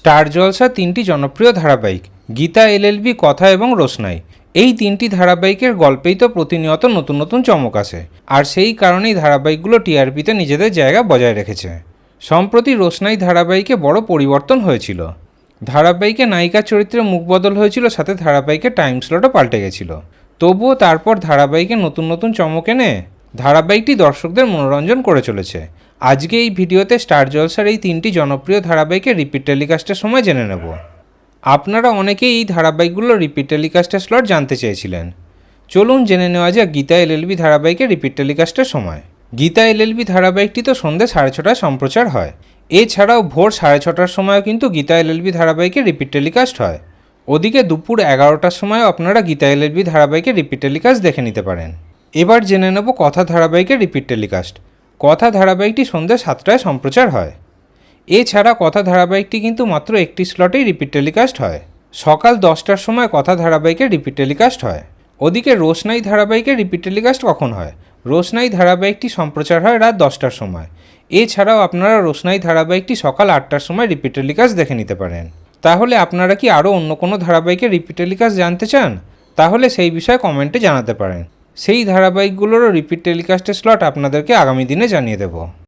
Star জলসা তিনটি জনপ্রিয় ধারাবাহিক, গীতা এলএলবি কথা এবং রোশনাই। এই তিনটি ধারাবাহিকের গল্পেই তো প্রতিনিয়ত নতুন নতুন চমক আসে, আর সেই কারণেই ধারাবাহিকগুলো টিআরপিতে নিজেদের জায়গা বজায় রেখেছে। সম্প্রতি রোশনাই ধারাবাহিকে বড় পরিবর্তন হয়েছিল। ধারাবাহিকে নায়িকার চরিত্রে মুখ বদল হয়েছিল, সাথে ধারাবাহিকের টাইম স্লটও পাল্টে গেছিল। তবুও তারপর ধারাবাহিকে নতুন নতুন চমক এনে ধারাবাহিকটি দর্শকদের মনোরঞ্জন করে চলেছে। আজকে এই ভিডিওতে স্টার জলসার এই তিনটি জনপ্রিয় ধারাবাহিকের রিপিট টেলিকাস্টের সময় জেনে নেব। আপনারা অনেকেই এই ধারাবাহিকগুলো রিপিট টেলিকাস্টের স্লট জানতে চেয়েছিলেন। চলুন জেনে নেওয়া যাক গীতা এলএলবি ধারাবাহিকের রিপিট টেলিকাস্টের সময়। গীতা এলএলবি ধারাবাহিকটি তো সন্ধ্যে সাড়ে ছটায় সম্প্রচার হয়। এছাড়াও ভোর সাড়ে ছটার সময়ও কিন্তু গীতা এলএলবি ধারাবাহিকের রিপিট টেলিকাস্ট হয়। ওদিকে দুপুর এগারোটার সময়ও আপনারা গীতা এলএলবি ধারাবাহিকের রিপিট টেলিকাস্ট দেখে নিতে পারেন। এবার জেনে নেব কথা ধারাবাহিকের রিপিট টেলিকাস্ট কথা ধারাবাহিকটি সন্ধ্যা সাতটায় সম্প্রচার হয়। এছাড়া কথা ধারাবাহিকটি কিন্তু মাত্র একটি স্লটেই রিপিট টেলিকাস্ট হয়। সকাল দশটার সময় কথা ধারাবাহিকের রিপিট টেলিকাস্ট হয়। ওদিকে রোশনাই ধারাবাহিকের রিপিট টেলিকাস্ট কখন হয়? রোশনাই ধারাবাহিকটি সম্প্রচার হয় রাত দশটার সময়। এছাড়াও আপনারা রোশনাই ধারাবাহিকটি সকাল আটটার সময় রিপিট টেলিকাস্ট দেখে নিতে পারেন। তাহলে আপনারা কি আরও অন্য কোনো ধারাবাহিকের রিপিট টেলিকাস্ট জানতে চান? তাহলে সেই বিষয়ে কমেন্টে জানাতে পারেন। সেই ধারাবাহিকগুলোরও রিপিট টেলিকাস্টের স্লট আপনাদেরকে আগামী দিনে জানিয়ে দেবো।